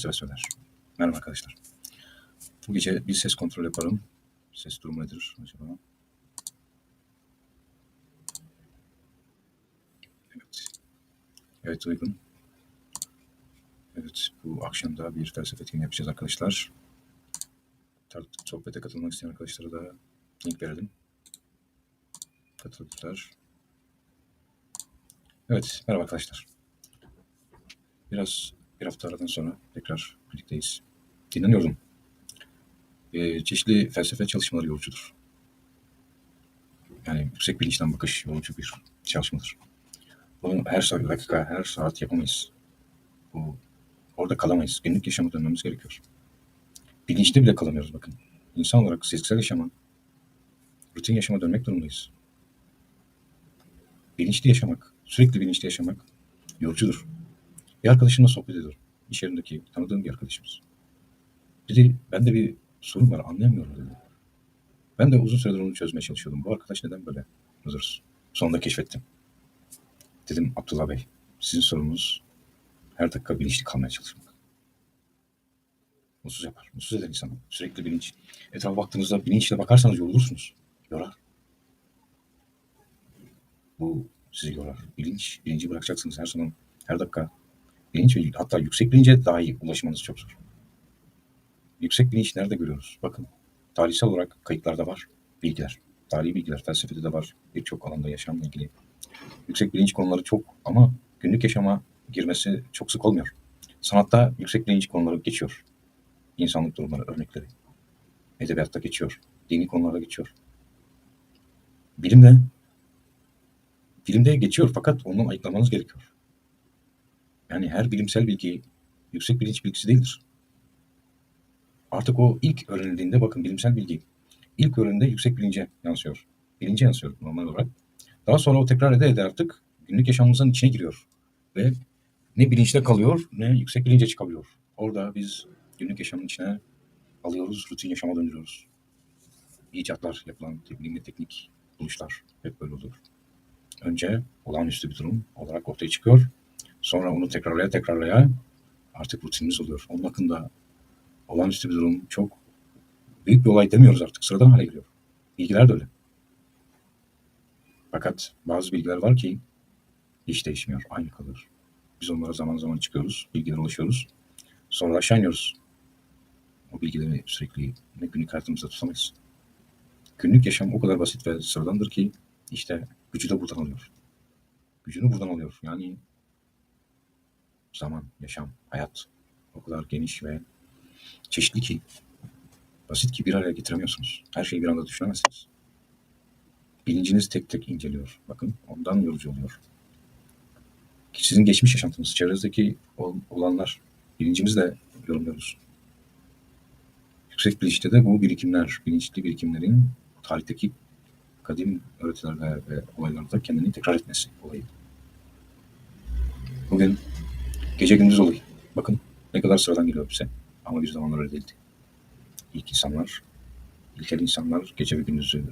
felsefe söyler. Merhaba arkadaşlar. Bu gece bir ses kontrol yaparım. Ses durumu nedir acaba? Evet. Evet uygun. Evet bu akşam da bir felsefe etkinliği yapacağız arkadaşlar. Sohbete katılmak isteyen arkadaşlara da link verelim. Katıldılar. Evet merhaba arkadaşlar. Biraz bir hafta aradan sonra tekrar birlikteyiz. Dinleniyordum. Ee, çeşitli felsefe çalışmaları yolcudur. Yani yüksek bilinçten bakış yolcu bir çalışmadır. Bunu her saat, dakika, her saat yapamayız. Bu, orada kalamayız. Günlük yaşama dönmemiz gerekiyor. Bilinçli bile kalamıyoruz bakın. İnsan olarak sezgisel yaşama, rutin yaşama dönmek durumundayız. Bilinçli yaşamak, sürekli bilinçli yaşamak yolcudur. Bir arkadaşımla sohbet ediyorum. İş yerindeki tanıdığım bir arkadaşımız. Dedi bende bir sorun var anlayamıyorum dedi. Ben de uzun süredir onu çözmeye çalışıyordum. Bu arkadaş neden böyle huzursuz? Sonunda keşfettim. Dedim Abdullah Bey sizin sorunuz her dakika bilinçli kalmaya çalışmak. Mutsuz yapar. Mutsuz eder insanı. Sürekli bilinç. Etrafa baktığınızda bilinçle bakarsanız yorulursunuz. Yorar. Bu sizi yorar. Bilinç, bilinci bırakacaksınız her zaman, her dakika. Bilinç ve hatta yüksek bilince dahi ulaşmanız çok zor. Yüksek bilinç nerede görüyoruz? Bakın, tarihsel olarak kayıtlarda var bilgiler. Tarihi bilgiler, felsefede de var. Birçok alanda yaşamla ilgili. Yüksek bilinç konuları çok ama günlük yaşama girmesi çok sık olmuyor. Sanatta yüksek bilinç konuları geçiyor. İnsanlık durumları, örnekleri. Edebiyatta geçiyor. Dini konularda geçiyor. Bilimde bilimde geçiyor fakat ondan ayıklamanız gerekiyor. Yani her bilimsel bilgi yüksek bilinç bilgisi değildir. Artık o ilk öğrenildiğinde bakın bilimsel bilgi ilk öğreninde yüksek bilince yansıyor. Bilince yansıyor normal olarak. Daha sonra o tekrar ede ede artık günlük yaşamımızın içine giriyor. Ve ne bilinçte kalıyor ne yüksek bilince çıkabiliyor. Orada biz günlük yaşamın içine alıyoruz, rutin yaşama döndürüyoruz. İcatlar yapılan bilim ve teknik buluşlar hep böyle olur. Önce olağanüstü bir durum olarak ortaya çıkıyor. Sonra onu tekrarlaya tekrarlaya artık rutinimiz oluyor. Onun hakkında olağanüstü bir durum çok büyük bir olay demiyoruz artık. Sıradan hale geliyor. Bilgiler de öyle. Fakat bazı bilgiler var ki hiç değişmiyor. Aynı kalır. Biz onlara zaman zaman çıkıyoruz. Bilgilere ulaşıyoruz. Sonra aşağı iniyoruz. O bilgileri sürekli ne günlük hayatımızda tutamayız. Günlük yaşam o kadar basit ve sıradandır ki işte gücü de buradan alıyor. Gücünü buradan alıyor. Yani zaman, yaşam, hayat o kadar geniş ve çeşitli ki basit ki bir araya getiremiyorsunuz. Her şeyi bir anda düşünemezsiniz. Bilinciniz tek tek inceliyor. Bakın ondan yorucu oluyor. Sizin geçmiş yaşantınız, çevrenizdeki ol- olanlar bilincimizle yorumluyoruz. Yüksek bilinçte de bu birikimler, bilinçli birikimlerin tarihteki kadim öğretilerde ve olaylarda kendini tekrar etmesi olayı. Bugün gece gündüz olayı. Bakın ne kadar sıradan geliyor bize. Ama bir zamanlar öyle değildi. İlk insanlar, ilkel insanlar gece ve gündüzü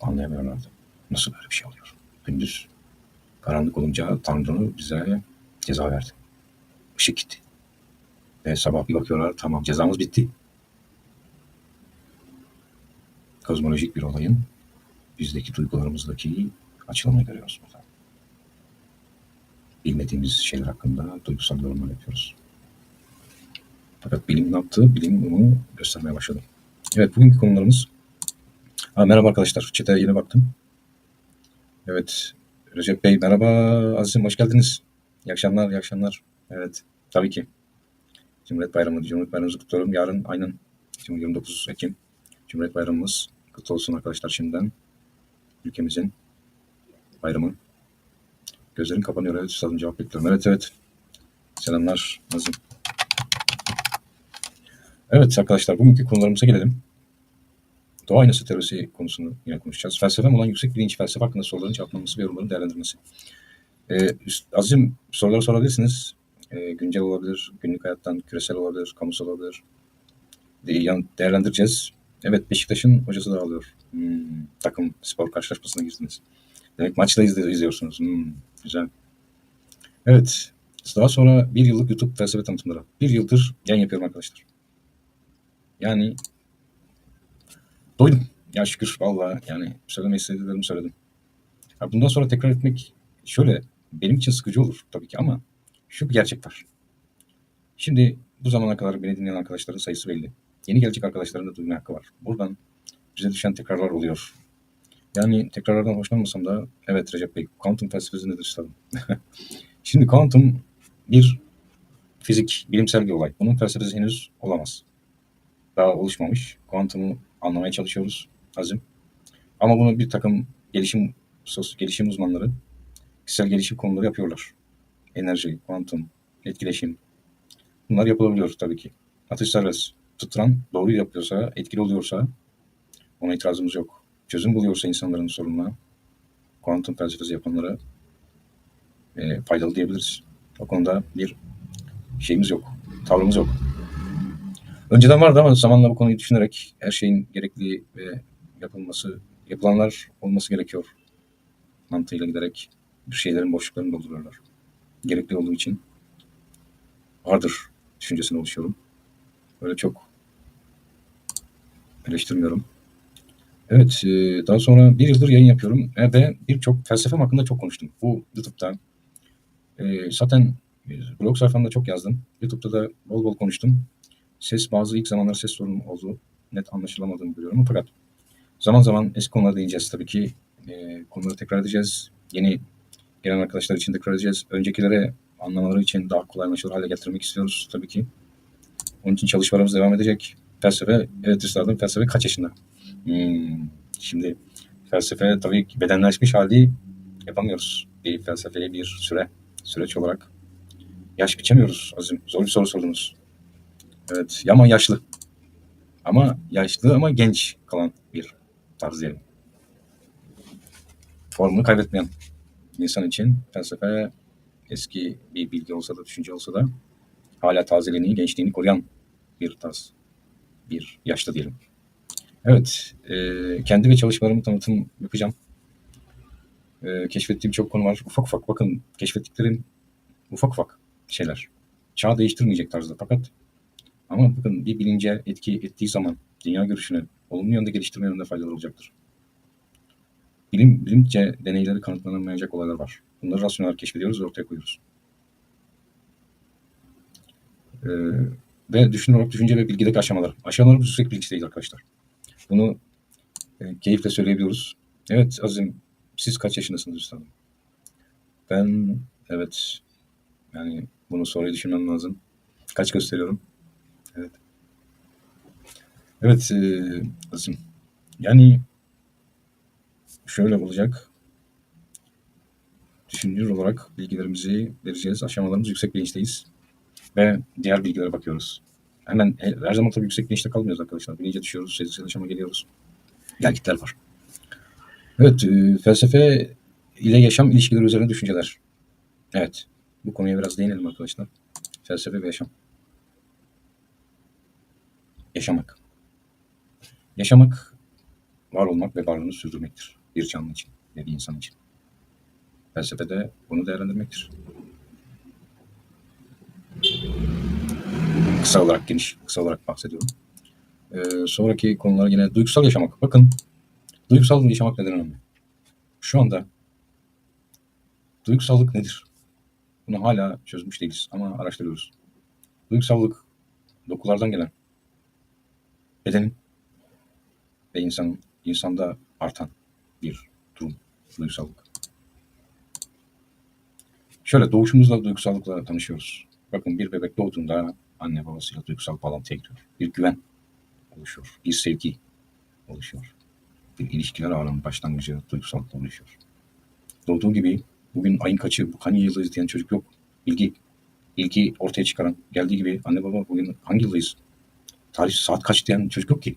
anlayamıyorlardı. Nasıl böyle bir şey oluyor? Gündüz karanlık olunca Tanrı bize ceza verdi. Işık gitti. Ve sabah bir bakıyorlar tamam cezamız bitti. Kozmolojik bir olayın bizdeki duygularımızdaki açılımını görüyoruz burada. Bilmediğimiz şeyler hakkında duygusal yorumlar yapıyoruz. Fakat bilim ne yaptı? Bilim bunu göstermeye başladı. Evet bugünkü konularımız... Ha, merhaba arkadaşlar. Çete yeni baktım. Evet. Recep Bey merhaba. Azizim hoş geldiniz. İyi akşamlar, iyi akşamlar. Evet. Tabii ki. Cumhuriyet Bayramı, Cumhuriyet Bayramımızı kutluyorum. Yarın aynen 29 Ekim Cumhuriyet Bayramımız kutlu olsun arkadaşlar şimdiden. Ülkemizin bayramı. Gözlerim kapanıyor. Evet, üstadım cevap bekliyorum. Evet, evet. Selamlar Nazım. Evet arkadaşlar bugünkü konularımıza gelelim. Doğa aynası teorisi konusunu yine konuşacağız. Felsefem olan yüksek bilinç felsefe hakkında soruların cevaplanması ve yorumların değerlendirilmesi. Ee, Aziz'im soruları sorabilirsiniz. Ee, güncel olabilir, günlük hayattan, küresel olabilir, kamusal olabilir. De- değerlendireceğiz. Evet Beşiktaş'ın hocası da alıyor. Hmm, takım spor karşılaşmasına girdiniz. Demek maçla izli- izliyorsunuz. Hmm, güzel. Evet. Daha sonra bir yıllık YouTube felsefe tanıtımları. Bir yıldır yayın yapıyorum arkadaşlar. Yani doydum. Ya şükür valla yani söylemek istediklerimi söyledim. Ha, bundan sonra tekrar etmek şöyle benim için sıkıcı olur tabii ki ama şu bir gerçek var. Şimdi bu zamana kadar beni dinleyen arkadaşların sayısı belli. Yeni gelecek arkadaşların da duyma hakkı var. Buradan bize düşen tekrarlar oluyor. Yani tekrarlardan hoşlanmasam da evet Recep Bey kuantum felsefesi nedir üstadım? Şimdi kuantum bir fizik, bilimsel bir olay. Bunun felsefesi henüz olamaz. Daha oluşmamış. Kuantumu anlamaya çalışıyoruz Azim. Ama bunu bir takım gelişim gelişim uzmanları kişisel gelişim konuları yapıyorlar. Enerji, kuantum, etkileşim. Bunlar yapılabiliyor tabii ki. Atış serbest. Tutturan doğru yapıyorsa, etkili oluyorsa ona itirazımız yok. Çözüm buluyorsa insanların sorununa, kuantum felsefesi yapanlara e, faydalı diyebiliriz. O konuda bir şeyimiz yok, tavrımız yok. Önceden vardı ama zamanla bu konuyu düşünerek her şeyin gerekli ve yapılması, yapılanlar olması gerekiyor mantığıyla giderek bir şeylerin boşluklarını dolduruyorlar. Gerekli olduğu için vardır düşüncesine oluşuyorum. Böyle çok eleştirmiyorum. Evet, e, daha sonra bir yıldır yayın yapıyorum ve birçok felsefem hakkında çok konuştum. Bu YouTube'da. E, zaten blog sayfamda çok yazdım. YouTube'da da bol bol konuştum. Ses bazı ilk zamanlar ses sorunum oldu. Net anlaşılamadığını biliyorum fakat zaman zaman eski konulara değineceğiz tabii ki. E, konuları tekrar edeceğiz. Yeni gelen arkadaşlar için tekrar edeceğiz. Öncekilere anlamaları için daha kolay anlaşılır hale getirmek istiyoruz tabii ki. Onun için çalışmalarımız devam edecek. Felsefe, evet üstadım felsefe kaç yaşında? Hmm, şimdi felsefe tabii ki bedenleşmiş hali yapamıyoruz. Bir felsefeye bir süre, süreç olarak yaş biçemiyoruz Azim. Zor bir soru sordunuz. Evet ama yaşlı. Ama yaşlı ama genç kalan bir tarz diyelim. Formunu kaybetmeyen insan için felsefe eski bir bilgi olsa da, düşünce olsa da hala tazeliğini, gençliğini koruyan bir tarz, bir yaşta diyelim. Evet, e, kendi ve çalışmalarımı tanıtım yapacağım. E, keşfettiğim çok konu var. Ufak ufak bakın, keşfettiklerim ufak ufak şeyler. Çağ değiştirmeyecek tarzda fakat ama bakın bir bilince etki ettiği zaman dünya görüşünü olumlu yönde geliştirme yönünde faydalı olacaktır. Bilim, bilimce deneyleri kanıtlanamayacak olaylar var. Bunları rasyonel keşfediyoruz ve ortaya koyuyoruz. Ee, ve düşün olarak düşünce ve bilgideki aşamalar. Aşamalarımız yüksek bilgisi arkadaşlar. Bunu e, keyifle söyleyebiliyoruz. Evet Azim, siz kaç yaşındasınız üstadım? Ben, evet, yani bunu soruyu düşünmem lazım. Kaç gösteriyorum? Evet. Evet e, Azim. Yani şöyle olacak. Düşünür olarak bilgilerimizi vereceğiz. Aşamalarımız yüksek bilinçteyiz. Ve diğer bilgilere bakıyoruz. Hemen her zaman tabii yüksek bilinçte kalmıyoruz arkadaşlar. Bilince düşüyoruz, sezgisel aşama geliyoruz. Gelgitler var. Evet, e, felsefe ile yaşam ilişkileri üzerine düşünceler. Evet, bu konuya biraz değinelim arkadaşlar. Felsefe ve yaşam. Yaşamak. Yaşamak, var olmak ve varlığını sürdürmektir. Bir canlı için ve bir insan için. Felsefede bunu değerlendirmektir. Kısa olarak geniş, kısa olarak bahsediyorum. Ee, sonraki konular yine duygusal yaşamak. Bakın, duygusal yaşamak neden önemli? Şu anda duygusallık nedir? Bunu hala çözmüş değiliz ama araştırıyoruz. Duygusallık dokulardan gelen bedenin ve insanın insanda artan bir durum duygusallık. Şöyle doğuşumuzda duygusallıkla tanışıyoruz. Bakın bir bebek doğduğunda anne babasıyla duygusal bağlantıya gidiyor. Bir güven oluşuyor. Bir sevgi oluşuyor. Bir ilişkiler ağının başlangıcı duygusallıkla oluşuyor. Doğduğu gibi bugün ayın kaçı, bu hangi yıldayız diyen çocuk yok. İlgi, ilgi ortaya çıkaran, geldiği gibi anne baba bugün hangi yıldayız, tarih saat kaç diyen çocuk yok ki.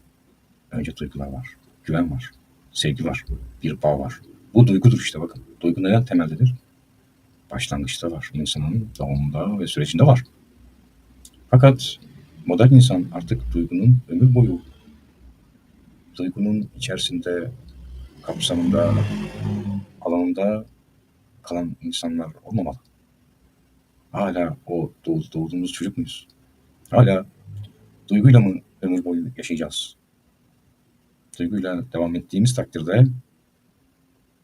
Önce duygular var, güven var, sevgi var, bir bağ var. Bu duygudur işte bakın. Duygu neden temeldedir? Başlangıçta var. İnsanın doğumunda ve sürecinde var. Fakat modern insan artık duygunun ömür boyu duygunun içerisinde, kapsamında, alanında kalan insanlar olmamalı. Hala o doğ- doğduğumuz çocuk muyuz? Hala duyguyla mı ömür boyu yaşayacağız? Duyguyla devam ettiğimiz takdirde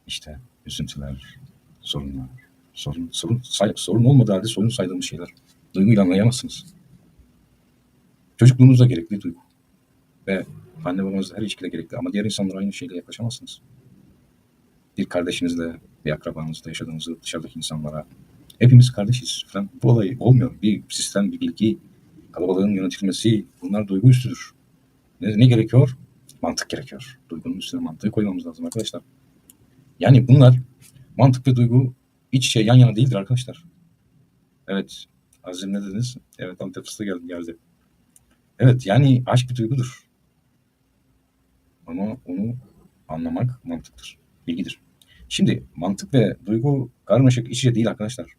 işte üzüntüler, sorunlar, sorun, sorun, say- sorun olmadığı halde sorun saydığımız şeyler. Duyguyla anlayamazsınız. Çocukluğunuzda gerekli duygu. Ve anne babanızla her ilişkide gerekli ama diğer insanlara aynı şeyle yaklaşamazsınız. Bir kardeşinizle, bir akrabanızla yaşadığınızı dışarıdaki insanlara hepimiz kardeşiz falan. Bu olay olmuyor. Bir sistem, bir bilgi, kalabalığın yönetilmesi bunlar duygu üstüdür. Ne, ne gerekiyor? Mantık gerekiyor. Duygunun üstüne mantığı koymamız lazım arkadaşlar. Yani bunlar mantık ve duygu iç içe yan yana değildir arkadaşlar. Evet. Azim ne dediniz? Evet Antep fıstığı geldi. geldi. Evet yani aşk bir duygudur. Ama onu anlamak mantıktır. Bilgidir. Şimdi mantık ve duygu karmaşık iç içe değil arkadaşlar.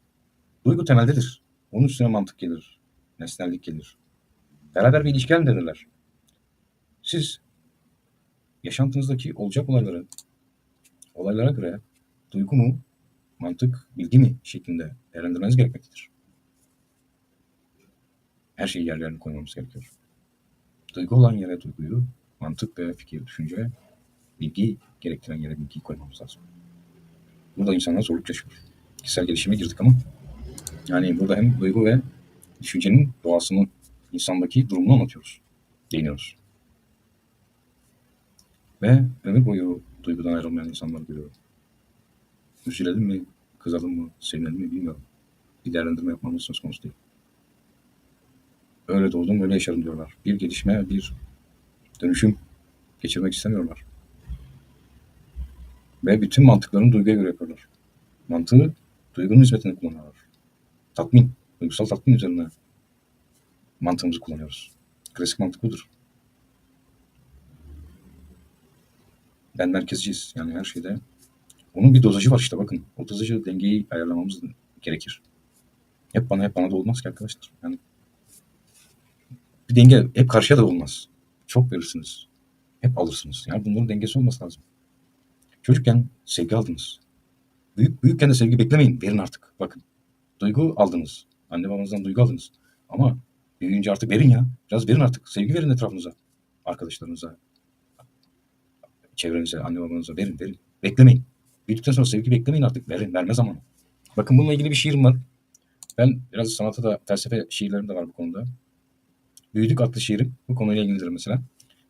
Duygu temeldedir. Onun üstüne mantık gelir. Nesnellik gelir. Beraber bir ilişki halindedirler. Siz yaşantınızdaki olacak olayları olaylara göre duygu mu, mantık, bilgi mi şeklinde değerlendirmeniz gerekmektedir. Her şeyi yerlerine koymamız gerekiyor. Duygu olan yere duyguyu, mantık ve fikir, düşünce, bilgi gerektiren yere bilgiyi koymamız lazım. Burada insanlar zorluk yaşıyor. Kişisel gelişime girdik ama yani burada hem duygu ve düşüncenin doğasını, insandaki durumunu anlatıyoruz, değiniyoruz. Ve ömür boyu duygudan ayrılmayan insanlar görüyorum. Üzülelim mi, kızalım mı, sevinelim mi bilmiyorum. Bir değerlendirme yapmamız söz konusu değil. Öyle doğdum, öyle yaşarım diyorlar. Bir gelişme, bir dönüşüm geçirmek istemiyorlar. Ve bütün mantıklarını duyguya göre yapıyorlar. Mantığı duygunun hizmetine kullanıyorlar. Tatmin, duygusal tatmin üzerine mantığımızı kullanıyoruz. Klasik mantık budur. Ben merkezciyiz. Yani her şeyde. Onun bir dozajı var işte bakın. O dozajı dengeyi ayarlamamız gerekir. Hep bana hep bana da olmaz ki arkadaşlar. Yani bir denge hep karşıya da olmaz. Çok verirsiniz. Hep alırsınız. Yani bunların dengesi olması lazım. Çocukken sevgi aldınız. Büyük, büyükken de sevgi beklemeyin. Verin artık. Bakın. Duygu aldınız. Anne babanızdan duygu aldınız. Ama büyüyünce artık verin ya. Biraz verin artık. Sevgi verin etrafınıza. Arkadaşlarınıza. Çevrenize, anne babanıza verin verin. Beklemeyin. Büyüdükten sonra sevgi beklemeyin artık. Verin. Verme zamanı. Bakın bununla ilgili bir şiirim var. Ben biraz sanata da felsefe şiirlerim de var bu konuda. Büyüdük adlı şiirim bu konuyla ilgilidir mesela.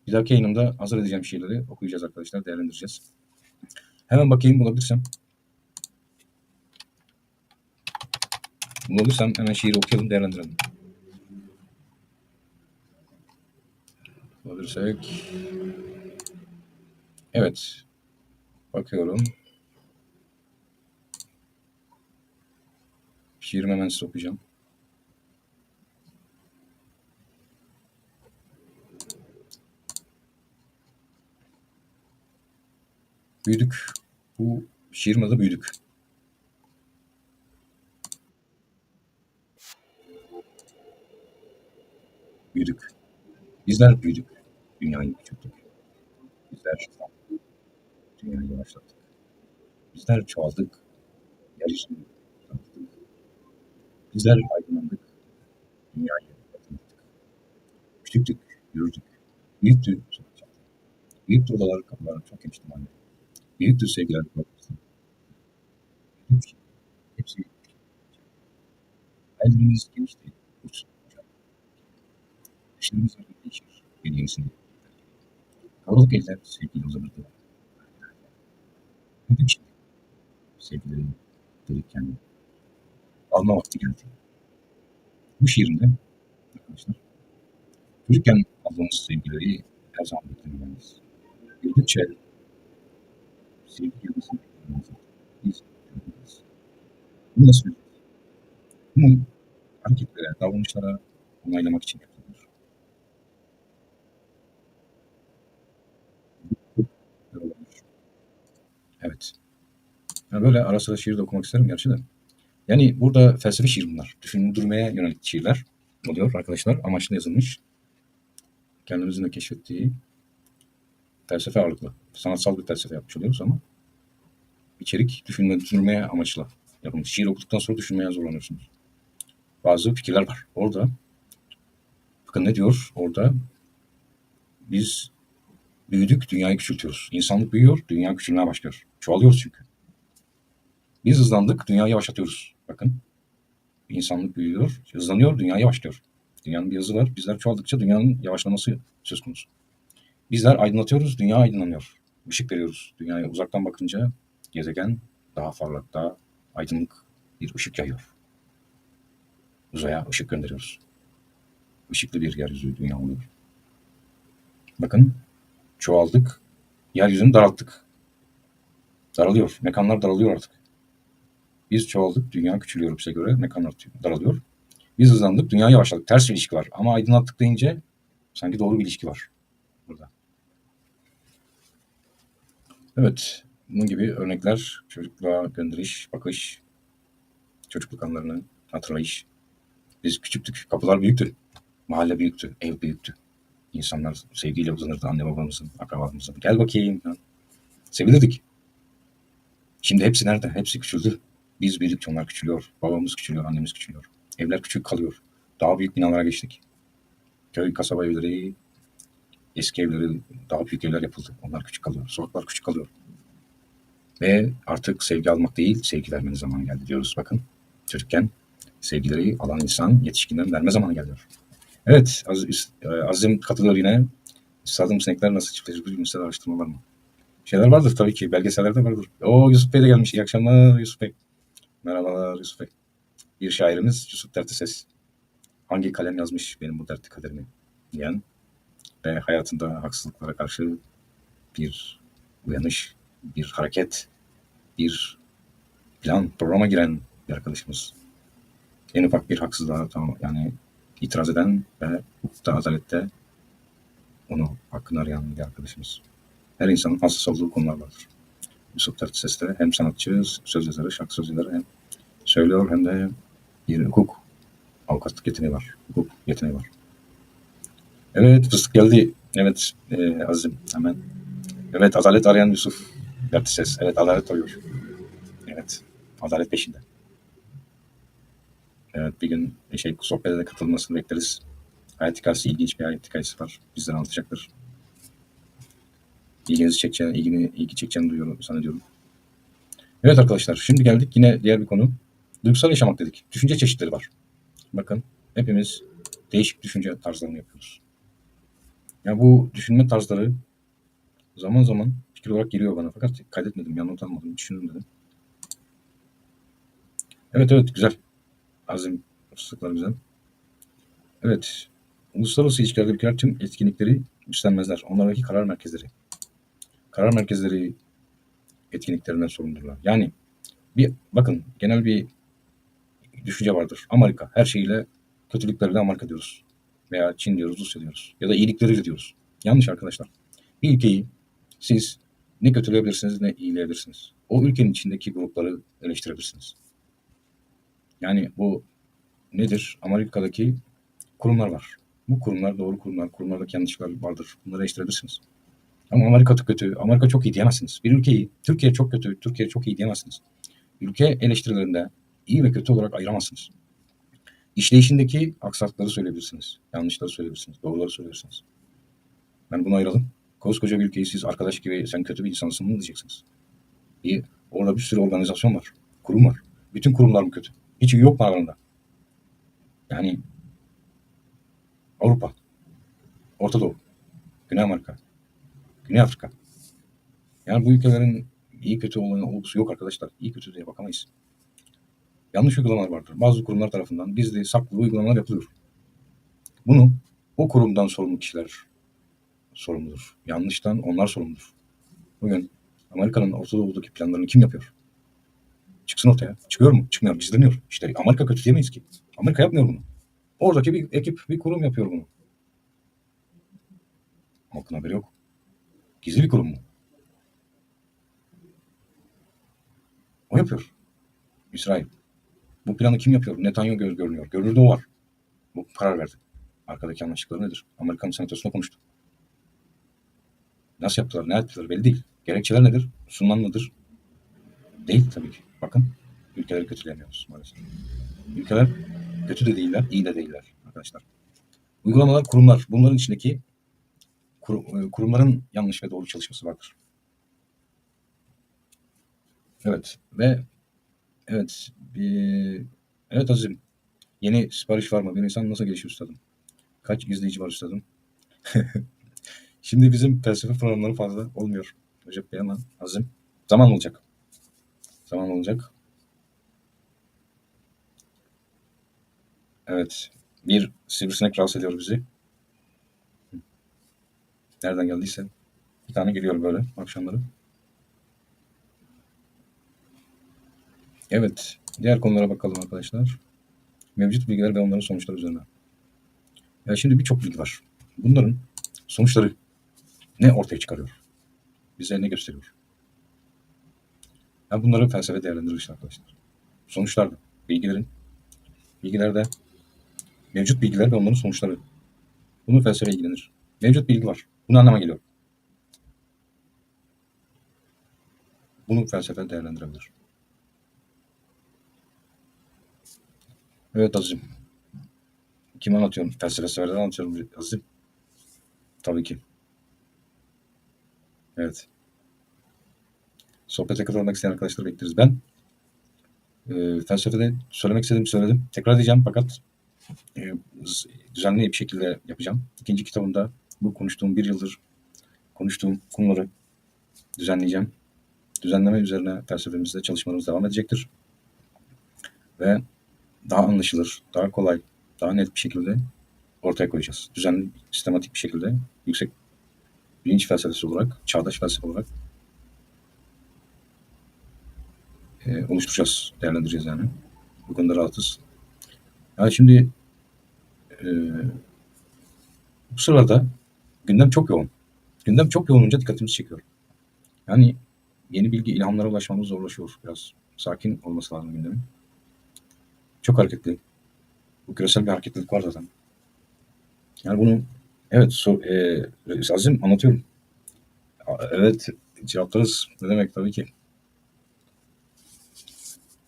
Bir dahaki yayınımda hazır edeceğim şiirleri okuyacağız arkadaşlar, değerlendireceğiz. Hemen bakayım bulabilirsem. Bulabilirsem hemen şiiri okuyalım, değerlendirelim. Bulabilirsek. Evet. Bakıyorum. Şiirimi hemen size okuyacağım. Büyüdük. Bu şiirin Büyüdük. Büyüdük. Bizler büyüdük. Dünyayı küçülttük. Bizler dünyayı yavaşlattık. Bizler çoğaldık. Yeryüzünü yarattı. Bizler aydınlandık. Dünyayı aydınlattık. Küçüktük, yürüdük. Büyüktü sokak Büyüktü odalar, kapılar çok genişti mahalle. Büyüktü sevgiler, korkusu. Büyüdük. Hepsi genişti. Uç, uçak. İşlerimiz öyle değişir. Yenisini. Kalabalık eller sevgiyle uzanırdı. Büyüdük şimdi. Sevgileri gelirken alma vakti geldi. Bu şiirinde arkadaşlar çocukken aldığımız sevgileri her zaman beklemeliyiz. Büyüdükçe sevgi gelmesini beklemeliyiz. Biz görmeliyiz. Bunu nasıl yapacağız? Bunu hareketlere, davranışlara onaylamak için yapılır. Evet. Yani böyle ara sıra şiir de okumak isterim gerçi de. Yani burada felsefi şiir bunlar. Düşündürmeye yönelik şiirler oluyor arkadaşlar. Amaçlı yazılmış. Kendimizin de keşfettiği felsefe ağırlıklı. Sanatsal bir felsefe yapmış oluyoruz ama içerik düşünme, düşünmeye amaçla yapılmış. Şiir okuduktan sonra düşünmeye zorlanıyorsunuz. bazı fikirler var. Orada bakın ne diyor orada? Biz büyüdük, dünyayı küçültüyoruz. İnsanlık büyüyor, dünya küçülmeye başlıyor. Çoğalıyoruz çünkü. Biz hızlandık, dünyayı yavaşlatıyoruz. Bakın. İnsanlık büyüyor, hızlanıyor, dünya yavaşlıyor. Dünyanın bir hızı var. Bizler çoğaldıkça dünyanın yavaşlaması söz konusu. Bizler aydınlatıyoruz, dünya aydınlanıyor. Işık veriyoruz. Dünyaya uzaktan bakınca gezegen daha parlak, daha aydınlık bir ışık yayıyor. Uzaya ışık gönderiyoruz. Işıklı bir yeryüzü dünya oluyor. Bakın çoğaldık, yeryüzünü daralttık. Daralıyor, mekanlar daralıyor artık. Biz çoğaldık, dünya küçülüyor bize göre, mekan artıyor, daralıyor. Biz hızlandık, dünya yavaşladık. Ters bir ilişki var. Ama aydınlattık deyince sanki doğru bir ilişki var burada. Evet, bunun gibi örnekler çocukluğa gönderiş, bakış, çocukluk anlarını hatırlayış. Biz küçüktük, kapılar büyüktü, mahalle büyüktü, ev büyüktü. İnsanlar sevgiyle uzanırdı anne babamızın, akrabalarımızın. Gel bakayım. Sevilirdik. Şimdi hepsi nerede? Hepsi küçüldü. Biz büyüdükçe onlar küçülüyor. Babamız küçülüyor, annemiz küçülüyor. Evler küçük kalıyor. Daha büyük binalara geçtik. Köy, kasaba evleri, eski evleri, daha büyük evler yapıldı. Onlar küçük kalıyor. Sokaklar küçük kalıyor. Ve artık sevgi almak değil, sevgi vermenin zamanı geldi diyoruz. Bakın çocukken sevgileri alan insan yetişkinden verme zamanı geliyor. Evet, Az, e, Azim katılıyor yine. Üstadım sinekler nasıl çiftleşir? Bilimsel araştırma var mı? Şeyler vardır tabii ki. Belgesellerde vardır. O Yusuf Bey de gelmiş. İyi akşamlar Yusuf Bey. Merhabalar Yusuf Bey. Bir şairimiz Yusuf Dertises. Hangi kalem yazmış benim bu dertli kaderimi diyen ve hayatında haksızlıklara karşı bir uyanış, bir hareket, bir plan, programa giren bir arkadaşımız. En ufak bir haksızlığa tamam yani itiraz eden ve hukukta, adalette onu hakkını arayan bir arkadaşımız. Her insanın hassas olduğu konular vardır. Yusuf Dertses'te hem sanatçı, söz yazarı, şarkı söz yazarı hem söylüyor hem de bir hukuk, avukatlık yeteneği var. Hukuk yeteneği var. Evet fıstık geldi. Evet e, Azim hemen. Evet adalet arayan Yusuf Dertses. Evet adalet arıyor. Evet adalet peşinde. Evet bir gün şey sohbete de katılmasını bekleriz. Hayat hikayesi ilginç bir hayat hikayesi var. Bizden anlatacaktır. İlginizi çekeceğini, ilgini, ilgi çekeceğini duyuyorum, zannediyorum. Evet arkadaşlar şimdi geldik yine diğer bir konu. Duygusal yaşamak dedik. Düşünce çeşitleri var. Bakın hepimiz değişik düşünce tarzlarını yapıyoruz. Ya bu düşünme tarzları zaman zaman fikir olarak geliyor bana fakat kaydetmedim, yanına almadım, düşündüm dedim. Evet evet güzel. Azim fıstıklar güzel. Evet. Uluslararası ilişkilerde ülkeler tüm etkinlikleri üstlenmezler. Onlardaki karar merkezleri. Karar merkezleri etkinliklerinden sorumludurlar. Yani bir bakın genel bir düşünce vardır. Amerika her şeyiyle kötülükleriyle Amerika diyoruz. Veya Çin diyoruz, Rusya diyoruz. Ya da iyilikleriyle diyoruz. Yanlış arkadaşlar. Bir ülkeyi siz ne kötüleyebilirsiniz ne iyileyebilirsiniz. O ülkenin içindeki grupları eleştirebilirsiniz. Yani bu nedir? Amerika'daki kurumlar var. Bu kurumlar doğru kurumlar, kurumlardaki yanlışlıklar vardır. Bunları eleştirebilirsiniz. Ama Amerika çok kötü, Amerika çok iyi diyemezsiniz. Bir ülkeyi, Türkiye çok kötü, Türkiye çok iyi diyemezsiniz. Ülke eleştirilerinde iyi ve kötü olarak ayıramazsınız. İşleyişindeki aksaklıkları söyleyebilirsiniz. Yanlışları söyleyebilirsiniz. Doğruları söyleyebilirsiniz. Ben bunu ayıralım. Koskoca bir ülkeyi siz arkadaş gibi sen kötü bir insansın mı diyeceksiniz. İyi. Orada bir sürü organizasyon var. Kurum var. Bütün kurumlar mı kötü? Hiç yok mu aralarında? Yani Avrupa, Orta Doğu, Güney Amerika, Güney Afrika. Yani bu ülkelerin iyi kötü olan olgusu yok arkadaşlar. İyi kötü diye bakamayız. Yanlış uygulamalar vardır. Bazı kurumlar tarafından gizli, saklı uygulamalar yapılıyor. Bunu o kurumdan sorumlu kişiler sorumludur. Yanlıştan onlar sorumludur. Bugün Amerika'nın Orta Doğu'daki planlarını kim yapıyor? Çıksın ortaya. Çıkıyor mu? Çıkmıyor. Gizleniyor. İşte Amerika kötü diyemeyiz ki. Amerika yapmıyor bunu. Oradaki bir ekip, bir kurum yapıyor bunu. Halkın haberi yok. Gizli bir kurum mu? O yapıyor. İsrail. Bu planı kim yapıyor? Netanyahu gör, görünüyor. Görünürde o var. Bu karar verdi. Arkadaki anlaştıkları nedir? Amerikan senatosunda konuştu. Nasıl yaptılar, ne yaptılar belli değil. Gerekçeler nedir? Sunulan nedir? Değil tabii ki. Bakın ülkeleri kötüleyemiyoruz maalesef. Ülkeler Kötü de değiller, iyi de değiller arkadaşlar. Uygulamalar, kurumlar. Bunların içindeki kur- e, kurumların yanlış ve doğru çalışması vardır. Evet ve evet bir, evet Azim yeni sipariş var mı? Bir insan nasıl gelişir üstadım? Kaç izleyici var üstadım? Şimdi bizim felsefe programları fazla olmuyor. Recep Bey ama Azim. Zaman olacak. Zaman olacak. Evet. Bir sivrisinek rahatsız ediyor bizi. Nereden geldiyse. Bir tane geliyor böyle akşamları. Evet. Diğer konulara bakalım arkadaşlar. Mevcut bilgiler ve onların sonuçları üzerine. Ya şimdi birçok bilgi var. Bunların sonuçları ne ortaya çıkarıyor? Bize ne gösteriyor? Ya bunları felsefe değerlendirir işte arkadaşlar. Sonuçlar da, bilgilerin, bilgilerde mevcut bilgiler ve onların sonuçları. Bunu felsefe ilgilenir. Mevcut bilgi var. Bunu anlama geliyor. Bunu felsefe değerlendirebilir. Evet Azim. Kim anlatıyorum? Felsefe severden anlatıyorum Azim. Tabii ki. Evet. Sohbete katılmak isteyen arkadaşları bekleriz. Ben e, felsefede söylemek istediğimi söyledim. Tekrar diyeceğim fakat e, düzenli bir şekilde yapacağım. İkinci kitabımda bu konuştuğum bir yıldır konuştuğum konuları düzenleyeceğim. Düzenleme üzerine felsefemizde çalışmalarımız devam edecektir. Ve daha anlaşılır, daha kolay, daha net bir şekilde ortaya koyacağız. Düzenli, sistematik bir şekilde yüksek bilinç felsefesi olarak, çağdaş felsefe olarak e, oluşturacağız, değerlendireceğiz yani. Bu konuda rahatız. Yani şimdi e, bu sırada gündem çok yoğun. Gündem çok yoğun olunca dikkatimizi çekiyor. Yani yeni bilgi, ilhamlara ulaşmamız zorlaşıyor biraz. Sakin olması lazım gündemin. Çok hareketli. Bu küresel bir hareketlilik var zaten. Yani bunu evet so, e, Azim anlatıyorum. Evet cevaplarız. Ne demek tabii ki.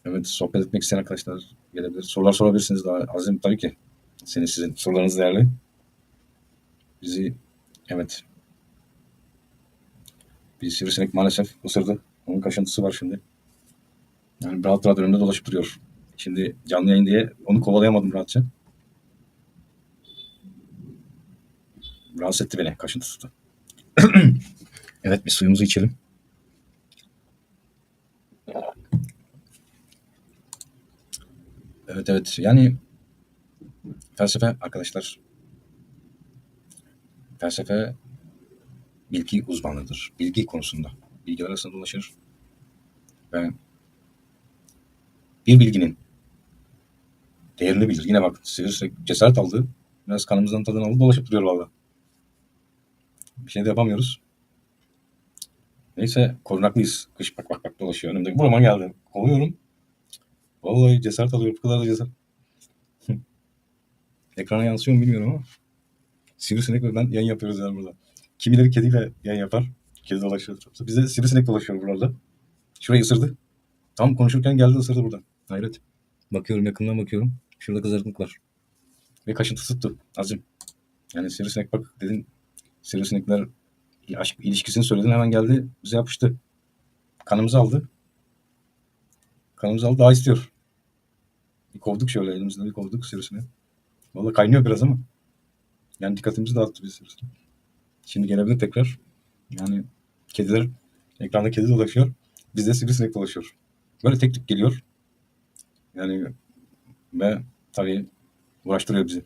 Evet sohbet etmek isteyen arkadaşlar gelebilir. Sorular sorabilirsiniz daha. Azim tabii ki. Senin sizin sorularınız değerli. Bizi evet bir sivrisinek maalesef ısırdı. Onun kaşıntısı var şimdi. Yani rahat rahat önümde dolaşıp duruyor. Şimdi canlı yayın diye onu kovalayamadım rahatça. Rahatsız etti beni. Kaşıntı tuttu. evet bir suyumuzu içelim. Evet evet yani felsefe arkadaşlar felsefe bilgi uzmanıdır. Bilgi konusunda. Bilgiler arasında dolaşır ve bir bilginin değerini bilir. Yine bak cesaret aldı. Biraz kanımızdan tadını aldı dolaşıp duruyor valla. Bir şey de yapamıyoruz. Neyse korunaklıyız. Kış bak bak bak dolaşıyor önümde. Burama geldi. Kovuyorum. Vallahi cesaret alıyor. Bu kadar da cesaret. Ekrana yansıyor mu bilmiyorum ama. Sivrisinek ve ben yayın yapıyoruz yani burada. Kimileri kediyle yayın yapar. Kedi dolaşıyor. Bizde sivrisinek dolaşıyor buralarda. Şurayı ısırdı. Tam konuşurken geldi ısırdı burada. Hayret. Bakıyorum yakından bakıyorum. Şurada kızarıklık var. Ve kaşıntı tuttu. Azim. Yani sivrisinek bak dedin. Sivrisinekler aşk ilişkisini söyledin hemen geldi bize yapıştı. Kanımızı aldı. Kanımızı aldı daha istiyor. Bir kovduk şöyle elimizde bir kovduk sivrisineği. Valla kaynıyor biraz ama. Yani dikkatimizi dağıttı bir sivrisinek. Şimdi gelebilir tekrar. Yani kediler ekranda kedi dolaşıyor. Bizde sivrisinek dolaşıyor. Böyle tek tük geliyor. Yani ve tabii uğraştırıyor bizi.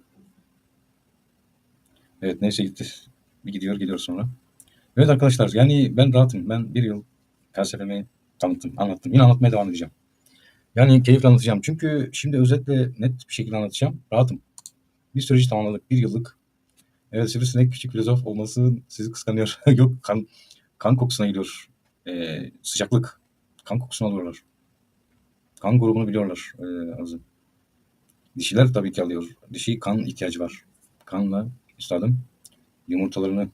Evet neyse gitti. Bir gidiyor geliyor sonra. Evet arkadaşlar yani ben rahatım. Ben bir yıl felsefemi tanıttım, anlattım. Yine anlatmaya devam edeceğim. Yani keyifle anlatacağım. Çünkü şimdi özetle net bir şekilde anlatacağım. Rahatım. Bir süreci tamamladık. Bir yıllık. Evet sivrisinek küçük filozof olması sizi kıskanıyor. Yok kan, kan kokusuna gidiyor. Ee, sıcaklık. Kan kokusunu alıyorlar. Kan grubunu biliyorlar. Ee, azı. Dişiler tabii ki alıyor. Dişi kan ihtiyacı var. Kanla üstadım yumurtalarını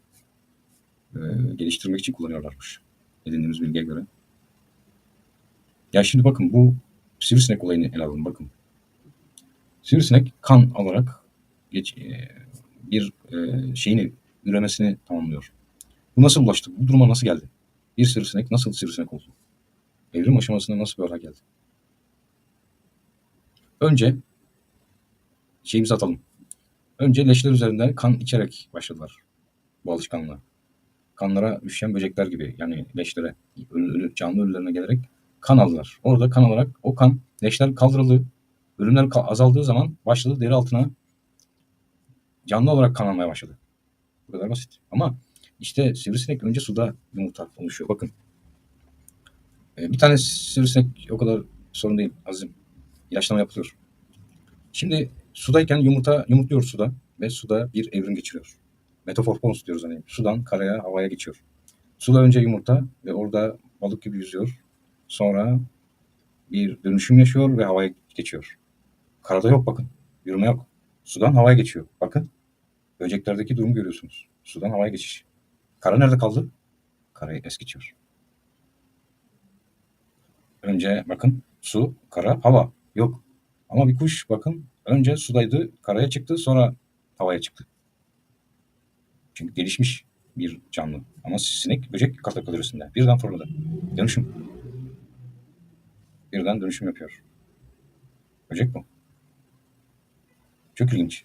e, geliştirmek için kullanıyorlarmış. Edindiğimiz bilgiye göre. Ya şimdi bakın bu sivrisinek olayını ele alalım bakın. Sivrisinek kan olarak geç, e, bir e, şeyini üremesini tamamlıyor. Bu nasıl ulaştı? Bu duruma nasıl geldi? Bir sivrisinek nasıl sivrisinek oldu? Evrim aşamasında nasıl hale geldi? Önce şeyimizi atalım. Önce leşler üzerinden kan içerek başladılar bu alışkanlığa. Kanlara üşüyen böcekler gibi yani leşlere, ölü, ölü, canlı ölülerine gelerek kan aldılar. Orada kan alarak o kan, leşler kaldırıldı. Ölümler azaldığı zaman başladı deri altına canlı olarak kan almaya başladı. Bu kadar basit. Ama işte sivrisinek önce suda yumurta oluşuyor. Bakın. Ee, bir tane sivrisinek o kadar sorun değil azim. İlaçlama yapılıyor. Şimdi sudayken yumurta yumurtluyor suda ve suda bir evrim geçiriyor. Metaforpons diyoruz hani. Sudan karaya, havaya geçiyor. Suda önce yumurta ve orada balık gibi yüzüyor. Sonra bir dönüşüm yaşıyor ve havaya geçiyor. Karada yok bakın. Yürüme yok. Sudan havaya geçiyor. Bakın. Böceklerdeki durumu görüyorsunuz. Sudan havaya geçiş. Kara nerede kaldı? Karayı es geçiyor. Önce bakın su, kara, hava. Yok. Ama bir kuş bakın önce sudaydı, karaya çıktı, sonra havaya çıktı. Çünkü gelişmiş bir canlı. Ama sinek, böcek katakol üstünde. Birden fırladı. Dönüşüm. Birden dönüşüm yapıyor. Böcek bu. Çok ilginç.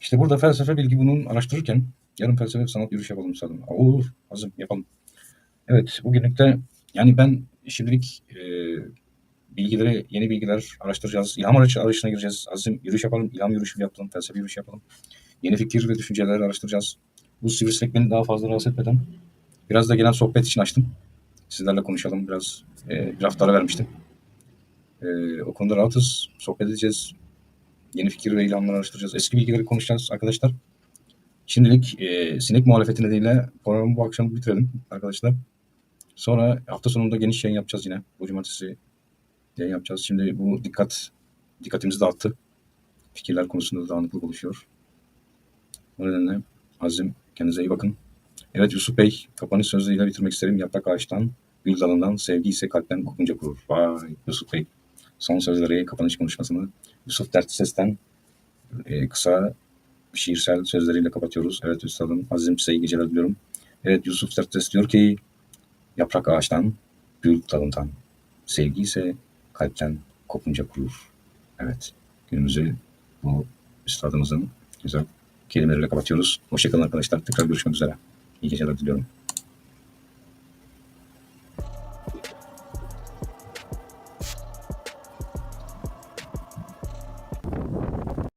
İşte burada felsefe bilgi bunun araştırırken yarın felsefe sanat yürüyüş yapalım. Aa, Olur, hazım yapalım. Evet, bugünlük de yani ben şimdilik e, bilgileri, yeni bilgiler araştıracağız. İlham arayış, arayışına gireceğiz. Azim yürüyüş yapalım, ilham yürüyüşü yapalım, felsefe yürüyüşü yapalım. Yeni fikir ve düşünceleri araştıracağız. Bu sivrisinek beni daha fazla rahatsız etmeden biraz da gelen sohbet için açtım. Sizlerle konuşalım. Biraz e, bir hafta ara vermiştim. E, o konuda rahatız. Sohbet edeceğiz. Yeni fikir ve ilhamlar araştıracağız. Eski bilgileri konuşacağız arkadaşlar. Şimdilik e, sinek muhalefeti nedeniyle programı bu akşam bitirelim arkadaşlar. Sonra hafta sonunda geniş yayın yapacağız yine. Bu cumartesi yayın yapacağız. Şimdi bu dikkat dikkatimizi dağıttı. Fikirler konusunda da dağınıklık oluşuyor. O nedenle Azim kendinize iyi bakın. Evet Yusuf Bey kapanış sözleriyle bitirmek isterim. Yaprak ağaçtan, gül dalından, sevgi ise kalpten kopunca kurur. Vay Yusuf Bey. Son sözleri kapanış konuşmasını Yusuf Dertli Ses'ten e, kısa şiirsel sözleriyle kapatıyoruz. Evet üstadım Azim size iyi geceler diliyorum. Evet Yusuf Dertli Ses diyor ki yaprak ağaçtan, gül dalından, sevgi ise kalpten kopunca kurur. Evet günümüzü bu üstadımızın güzel kelimeleriyle kapatıyoruz. Hoşçakalın arkadaşlar. Tekrar görüşmek üzere. İyi geceler diliyorum.